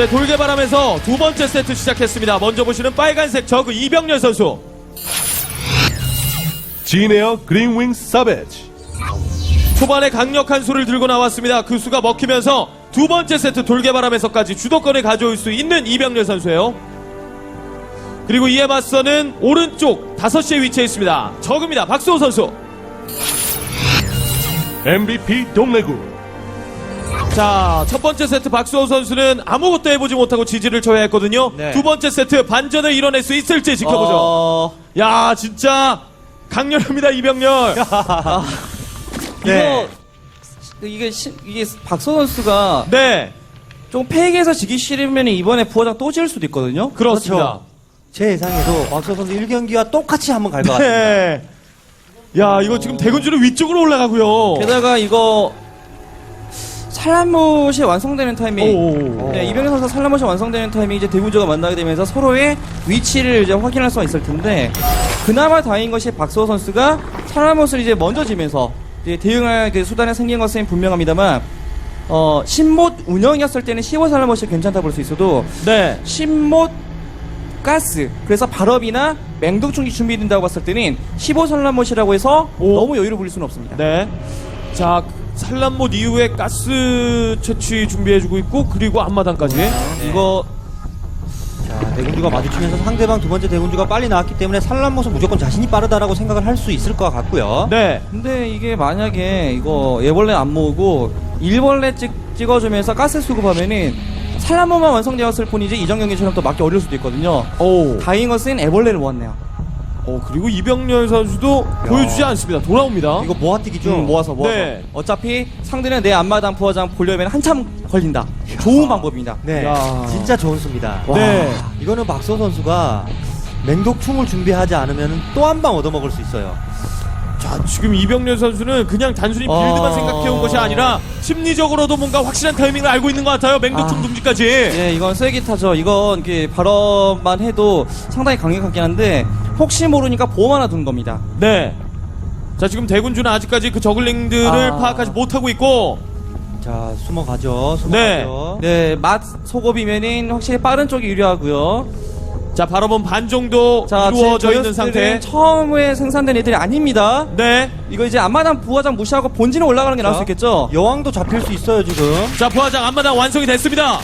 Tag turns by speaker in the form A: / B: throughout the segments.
A: 네, 돌개바람에서 두 번째 세트 시작했습니다. 먼저 보시는 빨간색 저그 이병렬 선수.
B: 진에어 그린윙 사베지
A: 초반에 강력한 수를 들고 나왔습니다. 그 수가 먹히면서 두 번째 세트 돌개바람에서까지 주도권을 가져올 수 있는 이병렬 선수예요. 그리고 이에 맞서는 오른쪽 5시에 위치해 있습니다. 저그입니다. 박수호 선수.
B: MVP 동래구
A: 자, 첫 번째 세트 박수호 선수는 아무것도 해보지 못하고 지지를 쳐야 했거든요.
C: 네.
A: 두 번째 세트 반전을 이뤄낼 수 있을지 지켜보죠.
C: 어,
A: 야, 진짜 강렬합니다, 이병렬.
C: 이거 이게 시- 이게 박서 선수가
A: 네,
C: 좀 패기에서 지기 싫으면 이번에 부하장 또 지을 수도 있거든요.
A: 그렇습니다.
D: 제 예상에도 박서 선수 1경기와 똑같이 한번 갈 것 같아요.
A: 네. 야, 이거 지금 대군주는 위쪽으로 올라가고요.
C: 게다가 이거 살라못이 완성되는 타이밍.
A: 오.
C: 네, 이병현 선수 살라못이 완성되는 타이밍 이제 대군주가 만나게 되면서 서로의 위치를 이제 확인할 수가 있을 텐데 그나마 다행인 것이 박수호 선수가 살라못을 이제 먼저 지면서 이제 대응할 그 수단이 생긴 것은 분명합니다만 어 신못 운영이었을 때는 15 살라못이 괜찮다 볼 수 있어도
A: 네.
C: 신못 가스 그래서 발업이나 맹독충이 준비된다고 봤을 때는 15 살라못이라고 해서
A: 오.
C: 너무 여유를 부릴 수는 없습니다.
A: 네. 자, 산란못 이후에 가스 채취 준비해주고 있고, 그리고 앞마당까지.
C: 이거
D: 자, 대군주가 마주치면서 상대방 두 번째 대군주가 빨리 나왔기 때문에 산란못은 무조건 자신이 빠르다라고 생각을 할 수 있을 것 같고요.
A: 네.
C: 근데 이게 만약에 이거 애벌레 안 모으고 일벌레 찍, 찍어주면서 가스 수급하면은 살라모만 완성되었을 뿐이지 이전 경기처럼 또 맞기 어려울 수도 있거든요.
A: 오.
C: 다행인 것은 애벌레를 모았네요.
A: 어, 그리고 이병렬 선수도 보여주지 않습니다. 돌아옵니다.
D: 이거 모아뛰기죠?
C: 좀 모아서 모아서.
A: 네.
C: 어차피 상대는 내 앞마당 부화장 보려면 한참 걸린다. 좋은 방법입니다.
D: 네.
A: 야.
D: 진짜 좋은 수입니다.
A: 네.
D: 이거는 박서 선수가 맹독충을 준비하지 않으면 또 한 방 얻어먹을 수 있어요.
A: 자, 지금 이병렬 선수는 그냥 단순히
C: 어.
A: 빌드만 생각해온 것이 아니라 심리적으로도 뭔가 확실한 타이밍을 알고 있는 것 같아요. 맹독충
C: 아.
A: 둥지까지.
C: 예, 이건 쐐기타죠. 이건 발업만 해도 상당히 강력하긴 한데 혹시 모르니까 보험 하나 둔 겁니다.
A: 네. 자, 지금 대군주는 아직까지 그 저글링들을
C: 아.
A: 파악하지 못하고 있고,
D: 자, 숨어가죠.
A: 네.
D: 숨어가죠.
C: 네, 맛 소급이면은 확실히 빠른 쪽이 유리하고요.
A: 자, 발업은 반 정도
C: 자,
A: 이루어져
C: 제-
A: 있는 상태.
C: 처음에 생산된 애들이 아닙니다.
A: 네.
C: 이거 이제 앞마당 부화장 무시하고 본진에 올라가는 게 나을 수
D: 자,
C: 있겠죠?
D: 여왕도 잡힐 수 있어요, 지금.
A: 자, 부하장 앞마당 완성이 됐습니다.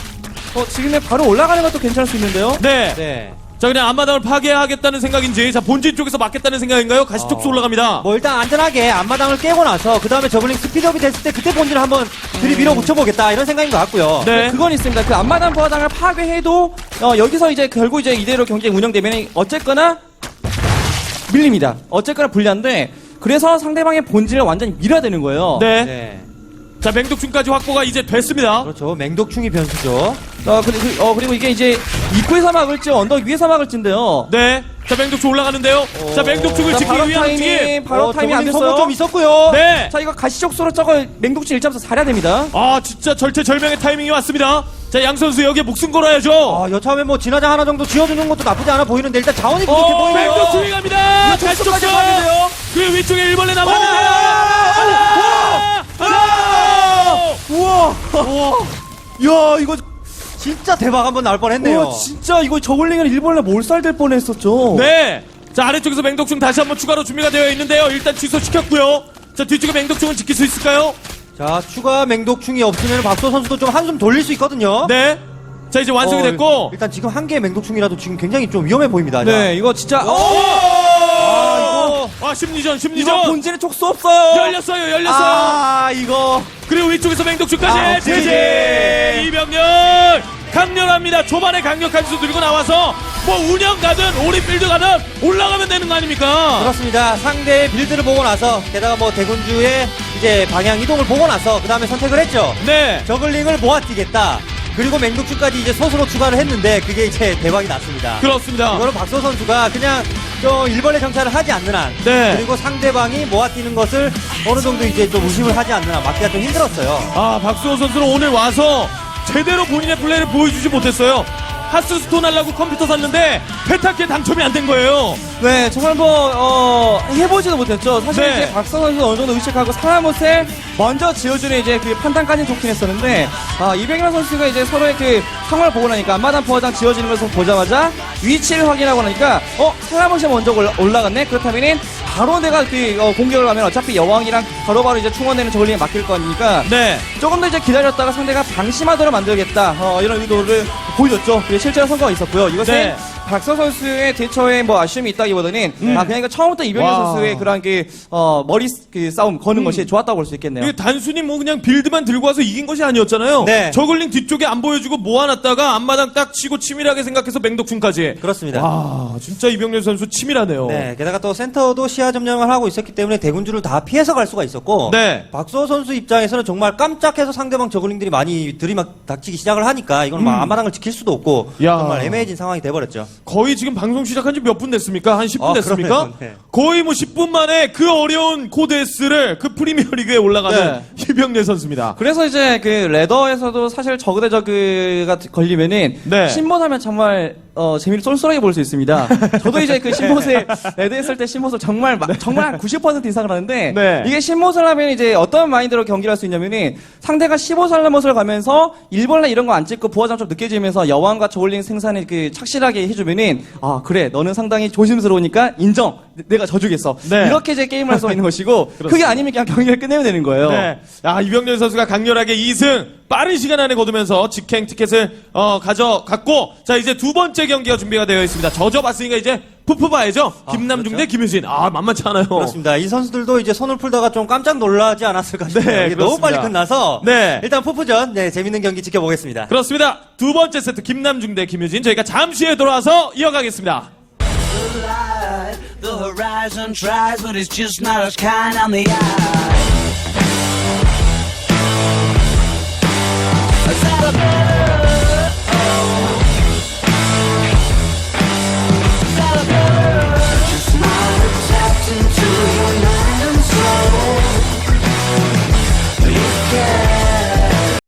C: 어, 지금에 바로 올라가는 것도 괜찮을 수 있는데요?
A: 네.
D: 네.
A: 자, 그냥 앞마당을 파괴하겠다는 생각인지, 자, 본진 쪽에서 막겠다는 생각인가요? 가시촉수 올라갑니다.
D: 뭐 일단 안전하게 앞마당을 깨고 나서 그 다음에 저글링 스피드업이 됐을 때 그때 본진을 한번 들이밀어 붙여보겠다 이런 생각인 것 같고요.
A: 네.
C: 그건 있습니다. 그 앞마당 부화장을 파괴해도 어, 여기서 이제 결국 이제 이대로 경기가 운영되면 어쨌거나 밀립니다. 어쨌거나 불리한데 그래서 상대방의 본진을 완전히 밀어야 되는 거예요.
A: 네.
D: 네.
A: 자, 맹독충까지 확보가 이제 됐습니다.
D: 그렇죠. 맹독충이 변수죠.
C: 어, 그리, 그, 어, 그리고 이게 이제 입구에서 막을지 언덕 위에서 막을지인데요.
A: 네. 자, 맹독충 올라가는데요. 자, 맹독충을
C: 자,
A: 지키기
C: 바로
A: 위한 움직임.
C: 타이밍, 바로
D: 어,
C: 타이밍 안 됐어요.
D: 좀 있었고요.
A: 네.
C: 자, 이거 가시적소로 저거 맹독질 1.4 잘해야 됩니다.
A: 아, 진짜 절체절명의 타이밍이 왔습니다. 자, 양 선수 여기에 목숨 걸어야죠.
D: 아, 여차하면 뭐 진화장 하나 정도 지어주는 것도 나쁘지 않아 보이는데 일단 자원이 부족해
A: 어,
D: 보이네요.
A: 맹독충이 갑니다. 가시촉수.
C: 촉수까지 봤는데요.
A: 그 위쪽에 일벌레 남았는데요.
D: 아!
A: 아!
D: 우와. 야, 이거 진짜 대박 한번 나올 뻔했네요.
C: 와, 진짜 이거 저글링을 일본에 몰살될 뻔했었죠.
A: 네. 자, 아래쪽에서 맹독충 다시 한번 추가로 준비가 되어 있는데요. 일단 취소시켰고요. 자, 뒤쪽에 맹독충을 지킬 수 있을까요?
D: 자, 추가 맹독충이 없으면 박소 선수도 좀 한숨 돌릴 수 있거든요.
A: 네. 자, 이제 완성이
D: 어,
A: 됐고.
D: 일단 지금 한 개의 맹독충이라도 지금 굉장히 좀 위험해 보입니다.
C: 네, 이거 진짜
A: 오!
C: 어,
A: 아, 심리전,
C: 이거
A: 심리전.
C: 본진에 촉수 없어요.
A: 열렸어요, 열렸어요.
D: 아, 이거
A: 그리고 위쪽에서 맹독충까지.
D: 아,
A: 제제. 이병렬. 강렬합니다. 초반에 강력한 수 들고 나와서 뭐 운영 가든 오리필드 가든 올라가면 되는 거 아닙니까?
D: 그렇습니다. 상대의 빌드를 보고 나서 게다가 뭐 대군주의 이제 방향 이동을 보고 나서 그 다음에 선택을 했죠.
A: 네.
D: 저글링을 모아뛰겠다. 그리고 맹독충까지 이제 소수로 추가를 했는데 그게 이제 대박이 났습니다.
A: 그렇습니다.
D: 이거는 박소 선수가 그냥 좀 일벌레 정찰을 하지 않는 한
A: 네.
D: 그리고 상대방이 모아뛰는 것을 어느 정도 이제 좀 의심을 하지 않는 한 막기가 좀 힘들었어요.
A: 아, 박수호 선수는 오늘 와서 제대로 본인의 플레이를 보여주지 못했어요. 하스스톤 하려고 컴퓨터 샀는데 페타키에 당첨이 안 된 거예요.
C: 네, 정말 뭐, 어, 해보지도 못했죠. 사실
A: 네.
C: 이제 박선 선수 어느 정도 의식하고 사라못을 먼저 지어주는 이제 그 판단까지 좋긴 했었는데, 아, 이백란 선수가 이제 서로의 그 상황을 보고 나니까 앞마당 포화장 지어지는 것을 보자마자 위치를 확인하고 나니까, 어, 사라못이 먼저 올라, 올라갔네? 그렇다면은 바로 내가 그 어, 공격을 하면 어차피 여왕이랑 바로바로 이제 충원되는 저글링에 맡길 거니까,
A: 네.
C: 조금 더 이제 기다렸다가 상대가 방심하도록 만들겠다 어, 이런 의도를 보여줬죠. 그리고 실제로 성과가 있었고요. 이것은
A: 네.
C: 박서 선수의 대처에 뭐 아쉬움이 있다기보다는 아 그냥 이거 처음부터 이병현
A: 와.
C: 선수의 그런 그 어, 머리 그 싸움 거는 것이 좋았다고 볼 수 있겠네요.
A: 이게 단순히 뭐 그냥 빌드만 들고 와서 이긴 것이 아니었잖아요.
D: 네.
A: 저글링 뒤쪽에 안 보여주고 모아놨다가 앞마당 딱 치고 치밀하게 생각해서 맹독충까지.
D: 그렇습니다.
A: 와, 진짜 이병렬 선수 치밀하네요.
D: 네, 게다가 또 센터도 시야 점령을 하고 있었기 때문에 대군주를 다 피해서 갈 수가 있었고
A: 네.
D: 박수호 선수 입장에서는 정말 깜짝해서 상대방 저글링들이 많이 들이막 닥치기 시작을 하니까 이건 막 앞마당을 지킬 수도 없고
A: 음. 야.
D: 정말 애매해진 상황이 돼버렸죠.
A: 거의 지금 방송 시작한 지 몇 분 됐습니까? 한 10분
D: 아,
A: 됐습니까?
D: 그러네요. 네.
A: 거의 뭐 10분 만에 그 어려운 코데스를 그 프리미어 리그에 올라가는 이병렬 선수입니다.
C: 그래서 이제 그 레더에서도 사실 저그 대 저그가 걸리면은
A: 네.
C: 신보하면 정말 어, 재미를 쏠쏠하게 볼 수 있습니다. 저도 이제 그 신보를 레드 했을 때 신보를 정말 마- 정말 한 90% 이상을 하는데
A: 네.
C: 이게 신보를 하면 이제 어떤 마인드로 경기를 할 수 있냐면은 상대가 15살라못을 가면서 일벌레 이런 거 안 찍고 부하장 좀 느껴지면서 여왕과 저울링 생산을 그 착실하게 해주면 은 아 그래 너는 상당히 조심스러우니까 인정 내- 내가 져주겠어
A: 네.
C: 이렇게 이제 게임을 할 수 있는 것이고 그게 아니면 그냥 경기를 끝내면 되는 거예요.
A: 네. 아, 이병렬 선수가 강렬하게 2승 빠른 시간 안에 거두면서 직행 티켓을 어, 가져갔고 자 이제 두 번째 경기가 준비가 되어 있습니다. 져져봤으니까 이제 푸푸 봐야죠. 김남중 대 김유진. 아 만만치 않아요.
D: 그렇죠. 그렇습니다. 이 선수들도 이제 손을 풀다가 좀 깜짝 놀라지 않았을까 싶어요.
A: 네,
D: 이게 너무
A: 그렇습니다.
D: 빨리 끝나서
A: 네.
D: 일단 푸푸전 네, 재밌는 경기 지켜보겠습니다.
A: 그렇습니다. 두 번째 세트 김남중 대 김유진 저희가 잠시 후에 돌아와서 이어가겠습니다.
E: the horizon tries, but it's just not as kind on the eye.